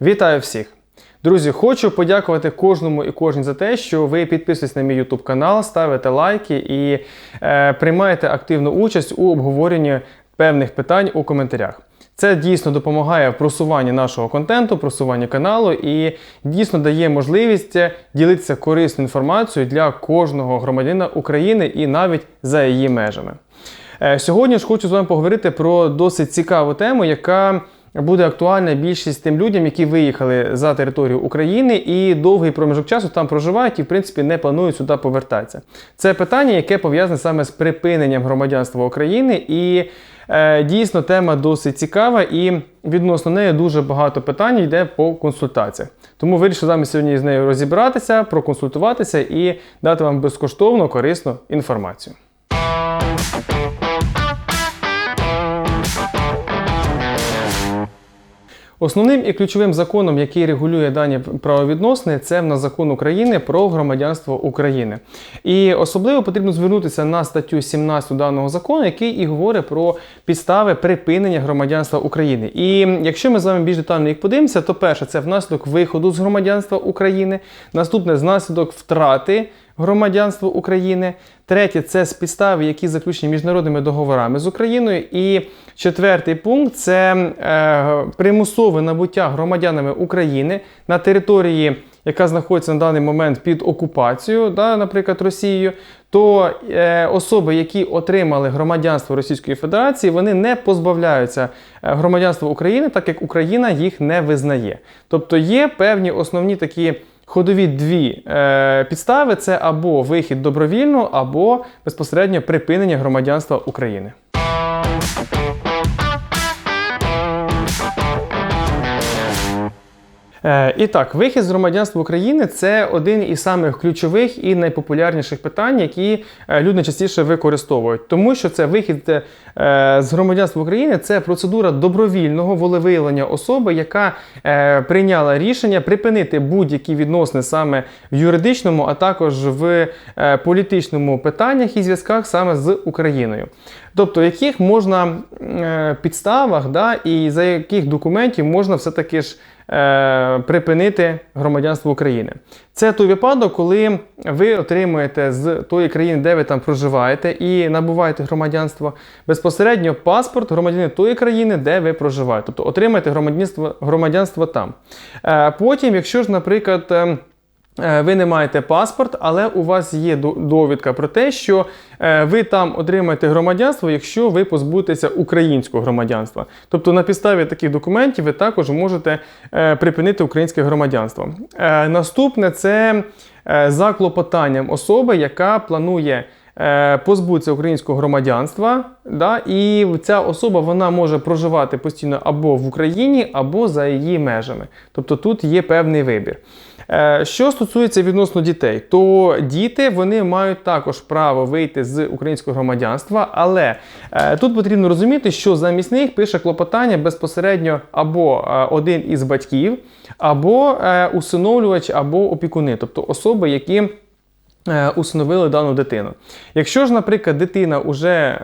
Вітаю всіх! Друзі, хочу подякувати кожному і кожній за те, що ви підписуєтесь на мій YouTube канал, ставите лайки і е, приймаєте активну участь у обговоренні певних питань у коментарях. Це дійсно допомагає в просуванні нашого контенту, просуванні каналу і дійсно дає можливість ділитися корисною інформацією для кожного громадянина України і навіть за її межами. Е, Сьогодні ж хочу з вами поговорити про досить цікаву тему, яка буде актуальна більшість тим людям, які виїхали за територію України і довгий проміжок часу там проживають і, в принципі, не планують сюди повертатися. Це питання, яке пов'язане саме з припиненням громадянства України, і е, дійсно тема досить цікава, і відносно неї дуже багато питань йде по консультаціях. Тому вирішив з сьогодні з нею розібратися, проконсультуватися і дати вам безкоштовну корисну інформацію. Основним і ключовим законом, який регулює дані правовідносини, це в нас закон України про громадянство України. І особливо потрібно звернутися на статтю 17 даного закону, який і говорить про підстави припинення громадянства України. І якщо ми з вами більш детально їх подивимося, то перше це внаслідок виходу з громадянства України, наступне внаслідок втрати громадянства України. Третє це з підстави, які заключені міжнародними договорами з Україною. І четвертий пункт це е, примусове набуття громадянами України на території, яка знаходиться на даний момент під окупацією, да, наприклад, Росією. То е, особи, які отримали громадянство Російської Федерації, вони не позбавляються е, громадянства України, так як Україна їх не визнає. Тобто є певні основні такі. Ходові дві е, підстави це або вихід добровільно, або безпосередньо припинення громадянства України. І так, вихід з громадянства України це один із самих ключових і найпопулярніших питань, які е, люди частіше використовують, тому що це вихід е, з громадянства України це процедура добровільного волевиявлення особи, яка прийняла рішення припинити будь-які відносини саме в юридичному, а також в політичному питаннях і зв'язках саме з Україною. Тобто, яких можна підставах, да, і за яких документів можна все-таки ж е, припинити громадянство України. Це той випадок, коли ви отримуєте з тої країни, де ви там проживаєте, і набуваєте громадянство безпосередньо паспорт громадянина тої країни, де ви проживаєте. Тобто отримаєте громадянство, громадянство там. Е, потім, якщо ж, наприклад, ем, ви не маєте паспорт, але у вас є довідка про те, що е, ви там отримаєте громадянство, якщо ви позбудетеся українського громадянства. Тобто на підставі таких документів ви також можете е, припинити українське громадянство. Наступне це за клопотанням особи, яка планує. Позбутися українського громадянства, да, і ця особа вона може проживати постійно або в Україні, або за її межами. Тобто тут є певний вибір. Е, що стосується відносно дітей, то діти вони мають також право вийти з українського громадянства, але е, тут потрібно розуміти, що замість них пише клопотання безпосередньо або е, один із батьків, або усиновлювач, або опікуни, тобто особи, які Усиновили дану дитину. Якщо ж, наприклад, дитина вже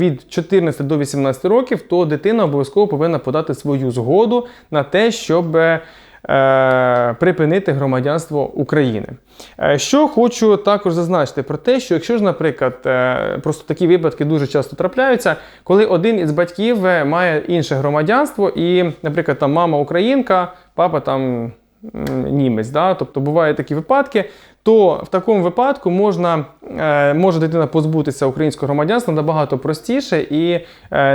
від 14 до 18 років, то дитина обов'язково повинна подати свою згоду на те, щоб припинити громадянство України. Е, що хочу також зазначити про те, що якщо ж, наприклад, е, просто такі випадки дуже часто трапляються, коли один із батьків має інше громадянство, і, наприклад, там мама українка, папа там німець, да? тобто бувають такі випадки, то в такому випадку можна, може дитина позбутися українського громадянства набагато простіше і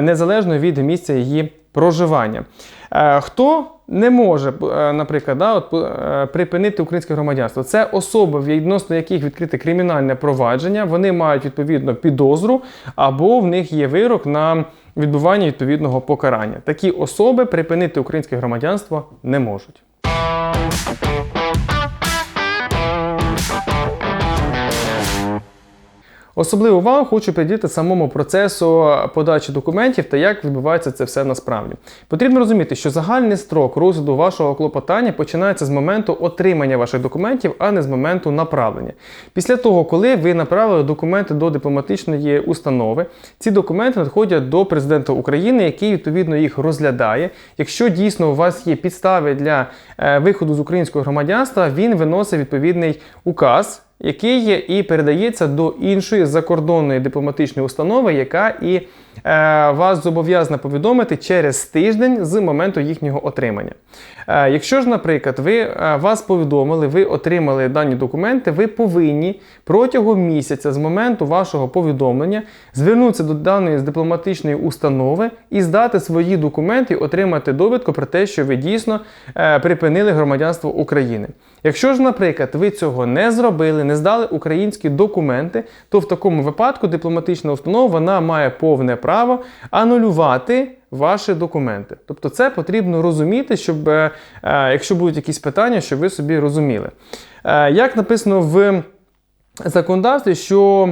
незалежно від місця її проживання. Хто не може, е, наприклад, да, от, е, припинити українське громадянство. Це особи, відносно яких відкрите кримінальне провадження, вони мають відповідно підозру, або в них є вирок на відбування відповідного покарання. Такі особи припинити українське громадянство не можуть. Особливу увагу хочу приділити самому процесу подачі документів та як відбувається це все насправді. Потрібно розуміти, що загальний строк розгляду вашого клопотання починається з моменту отримання ваших документів, а не з моменту направлення. Після того, коли ви направили документи до дипломатичної установи, ці документи надходять до президента України, який відповідно їх розглядає. Якщо дійсно у вас є підстави для е, виходу з українського громадянства, він виносить відповідний указ який є і передається до іншої закордонної дипломатичної установи, яка і е, вас зобов'язана повідомити через тиждень з моменту їхнього отримання. Е, якщо ж, наприклад, ви е, вас повідомили, ви отримали дані документи, ви повинні протягом місяця з моменту вашого повідомлення звернутися до даної дипломатичної установи і здати свої документи, отримати довідку про те, що ви дійсно е, припинили громадянство України. Якщо ж, наприклад, ви цього не зробили, не здали українські документи, то в такому випадку дипломатична установа вона має повне право анулювати ваші документи. Тобто це потрібно розуміти, щоб е, е, якщо будуть якісь питання, щоб ви собі розуміли. Е, як написано в законодавстві, що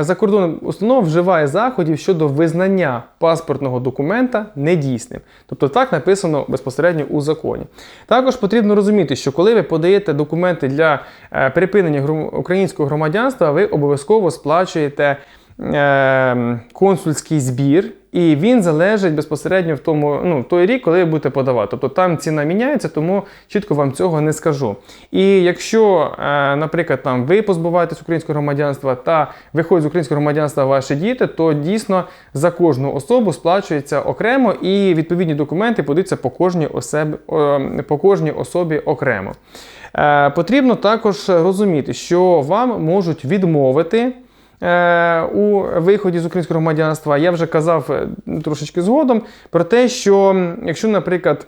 закордонна установа вживає заходів щодо визнання паспортного документа недійсним. Тобто так написано безпосередньо у законі. Також потрібно розуміти, що коли ви подаєте документи для е, припинення українського громадянства, ви обов'язково сплачуєте е, консульський збір. І він залежить безпосередньо в тому, ну, той рік, коли ви будете подавати. Тобто там ціна міняється, тому чітко вам цього не скажу. І якщо, е, наприклад, там ви позбуваєтесь українського громадянства та виходять з українського громадянства ваші діти, то дійсно за кожну особу сплачується окремо і відповідні документи подаються по кожній особі, по кожній особі окремо. Е, потрібно також розуміти, що вам можуть відмовити. Е, у виході з українського громадянства. Я вже казав е, трошечки згодом про те, що якщо, наприклад,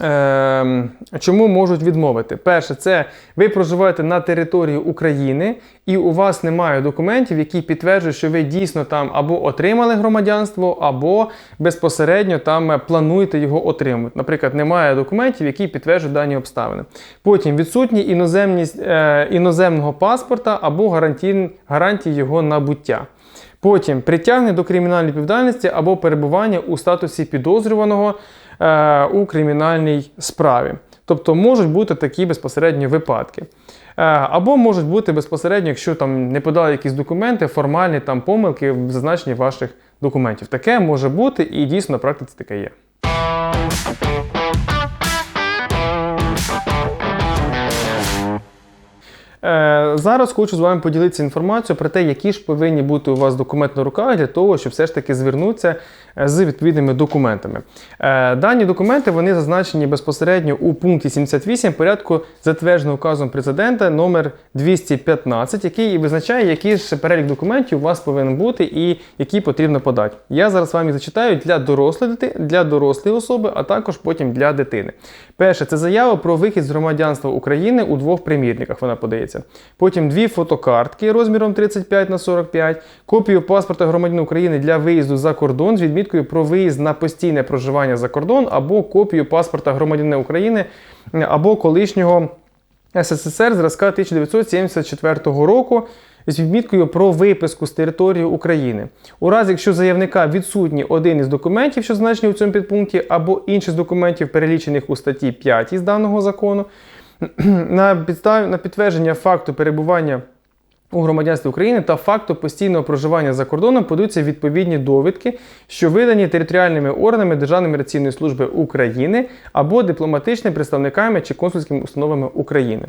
Е, чому можуть відмовити? Перше, це ви проживаєте на території України і у вас немає документів, які підтверджують, що ви дійсно там або отримали громадянство, або безпосередньо там плануєте його отримати. Наприклад, немає документів, які підтверджують дані обставини. Потім відсутні іноземність е, іноземного паспорта або гарантії, його набуття. Потім притягнення до кримінальної відповідальності або перебування у статусі підозрюваного. Е, у кримінальній справі. Тобто можуть бути такі безпосередні випадки. Е, або можуть бути безпосередньо, якщо там не подали якісь документи, формальні там помилки в зазначенні ваших документів. Таке може бути і дійсно на практиці таке є. Зараз хочу з вами поділитися інформацією про те, які ж повинні бути у вас документи на руках для того, щоб все ж таки звернутися е, з відповідними документами. Е, дані документи вони зазначені безпосередньо у пункті 78 порядку затвердженого указом президента номер 215, який визначає, який ж перелік документів у вас повинен бути і які потрібно подати. Я зараз вам їх зачитаю для дорослої для дорослої особи, а також потім для дитини. Перше, це заява про вихід з громадянства України у двох примірниках. Вона подається здається. Потім дві фотокартки розміром 35 на 45, копію паспорта громадянина України для виїзду за кордон з відміткою про виїзд на постійне проживання за кордон, або копію паспорта громадянина України або колишнього СССР зразка 1974 року. З відміткою про виписку з території України. У разі, якщо заявника відсутній один із документів, що значені у цьому підпункті, або інший з документів, перелічених у статті 5 з даного закону, на підстав... на підтвердження факту перебування у громадянстві України та факту постійного проживання за кордоном подаються відповідні довідки, що видані територіальними органами Державної міграційної служби України або дипломатичними представниками чи консульськими установами України.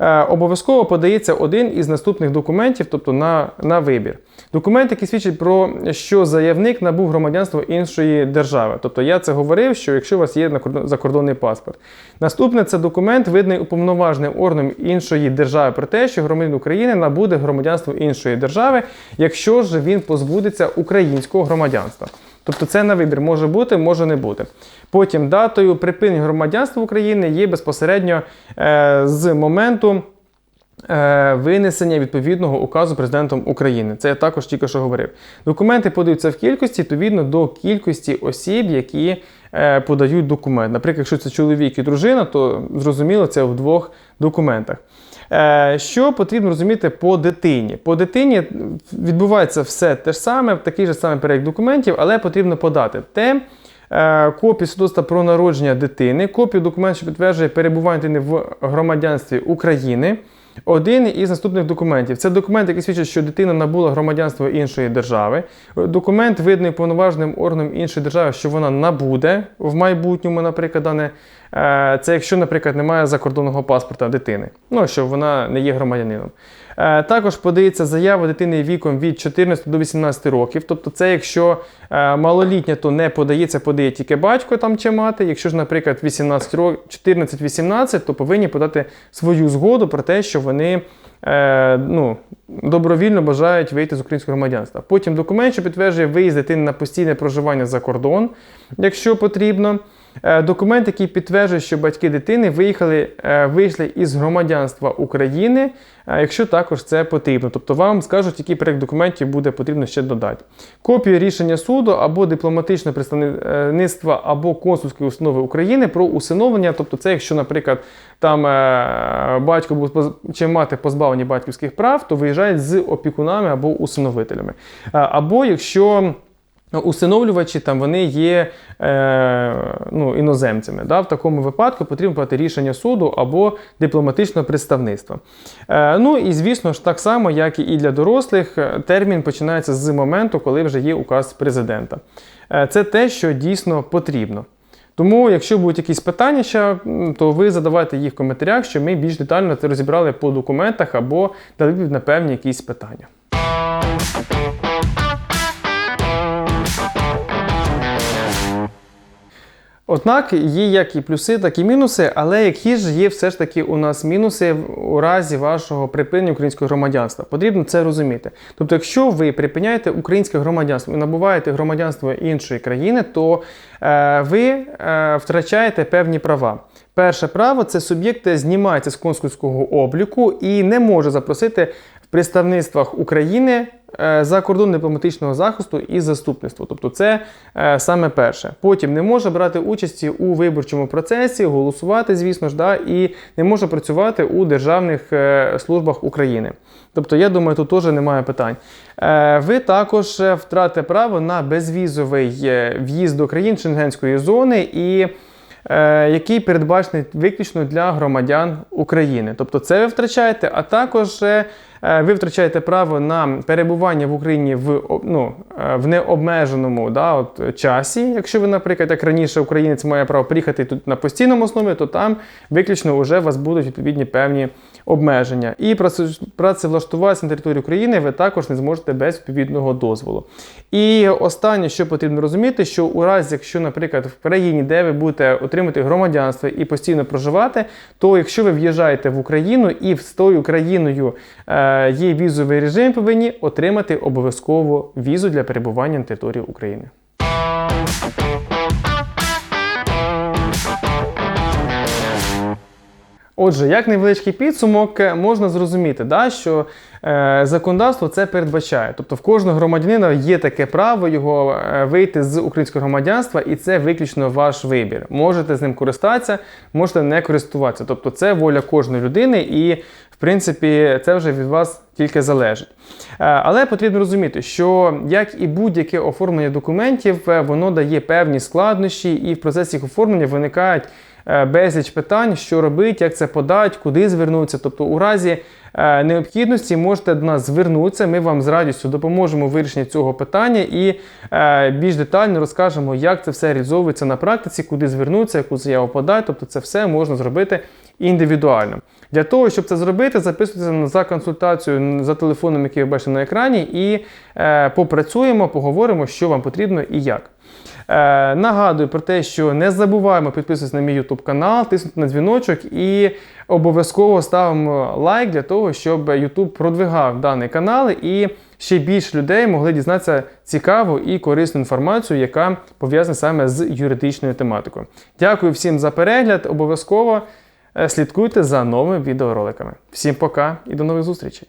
Е, обов'язково подається один із наступних документів, тобто на на вибір. Документ, який свідчить про що заявник набув громадянство іншої держави. Тобто я це говорив, що якщо у вас є закордонний паспорт. Наступне це документ, виданий уповноваженим органом іншої держави про те, що громадянин України набуде громадянство іншої держави, якщо ж він позбудеться українського громадянства. Тобто це на вибір може бути, може не бути. Потім датою припинення громадянства України є безпосередньо е, з моменту. Е, винесення відповідного указу президентом України. Це я також тільки що говорив. Документи подаються в кількості, відповідно до кількості осіб, які е, подають документ. Наприклад, якщо це чоловік і дружина, то зрозуміло, це в двох документах. Е, Що потрібно розуміти по дитині? По дитині відбувається все те ж саме, такий же самий перелік документів, але потрібно подати те. е, Копію свідоцтва про народження дитини, копію документів, що підтверджує перебування дитини в громадянстві України. Один із наступних документів. Це документ, який свідчить, що дитина набула громадянство іншої держави. Документ виданий повноважним органом іншої держави, що вона набуде в майбутньому, наприклад, дане. Е, Це якщо, наприклад, немає закордонного паспорта дитини, ну що вона не є громадянином. Е, Також подається заява дитини віком від 14 до 18 років. Тобто, це якщо е, малолітня, то не подається, подає тільки батько там чи мати. Якщо ж, наприклад, 18 14-18, то повинні подати свою згоду про те, що вони е, ну, добровільно бажають вийти з українського громадянства. Потім документ, що підтверджує виїзд дитини на постійне проживання за кордон, якщо потрібно. Е, Документ, який підтверджує, що батьки дитини виїхали, е, вийшли із громадянства України, е, якщо також це потрібно. Тобто вам скажуть, який перелік документів буде потрібно ще додати. Копію рішення суду або дипломатичного представництва або консульської установи України про усиновлення. Тобто, це якщо, наприклад, там батько був чи мати позбавлені батьківських прав, то виїжджають з опікунами або усиновителями. Або якщо Усиновлювачі там вони є е, ну, іноземцями. Да? В такому випадку потрібно брати рішення суду або дипломатичного представництва. Е, ну і звісно ж, так само, як і для дорослих, е, термін починається з моменту, коли вже є указ президента. Е, це те, що дійсно потрібно. Тому, якщо будуть якісь питання, ще, то ви задавайте їх в коментарях, щоб ми більш детально це розібрали по документах або дали на певні якісь питання. Однак є як і плюси, так і мінуси, але які ж є все ж таки у нас мінуси у разі вашого припинення українського громадянства. Потрібно це розуміти. Тобто, якщо ви припиняєте українське громадянство і набуваєте громадянство іншої країни, то е, ви е, втрачаєте певні права. Перше право це суб'єкт знімається з консульського обліку і не може запросити представництвах України е, закордон дипломатичного захисту і заступництво. Тобто це е, саме перше. Потім не може брати участі у виборчому процесі, голосувати, звісно ж, да, і не може працювати у державних е, службах України. Тобто, я думаю, тут теж немає питань. Ви також втратите право на безвізовий в'їзд до країн Шенгенської зони і який передбачений виключно для громадян України. Тобто це ви втрачаєте, а також ви втрачаєте право на перебування в Україні в, ну, е, в необмеженому да, от, часі. Якщо ви, наприклад, як раніше українець має право приїхати тут на постійному основі, то там виключно вже у вас будуть відповідні певні обмеження. І праце- працевлаштуватися на території України ви також не зможете без відповідного дозволу. І останнє, що потрібно розуміти, що у разі, якщо, наприклад, в країні, де ви будете отримати громадянство і постійно проживати, то якщо ви в'їжджаєте в Україну і з тою країною е, є візовий режим, повинні отримати обов'язково візу для перебування на території України. Отже, як невеличкий підсумок, е, можна зрозуміти, да, що е, законодавство це передбачає. Тобто в кожного громадянина є таке право його е, вийти з українського громадянства, і це виключно ваш вибір. Можете з ним користатися, можете не користуватися. Тобто це воля кожної людини, і в принципі це вже від вас тільки залежить. Е, Але потрібно розуміти, що як і будь-яке оформлення документів, е, воно дає певні складнощі, і в процесі їх оформлення виникають безліч питань, що робити, як це подати, куди звернутися. Тобто, у разі е, необхідності можете до нас звернутися. Ми вам з радістю допоможемо в вирішенні цього питання і е, більш детально розкажемо, як це все реалізовується на практиці, куди звернутися, яку заяву подати. Тобто, це все можна зробити індивідуально. Для того, щоб це зробити, записуйтеся за консультацію за телефоном, який ви бачите на екрані, і е, попрацюємо, поговоримо, що вам потрібно і як. Е, нагадую про те, що не забуваємо підписуватися на мій YouTube канал, тиснути на дзвіночок і обов'язково ставимо лайк для того, щоб YouTube продвигав даний канал і ще більше людей могли дізнатися цікаву і корисну інформацію, яка пов'язана саме з юридичною тематикою. Дякую всім за перегляд. Обов'язково е, слідкуйте за новими відеороликами. Всім пока і до нових зустрічей!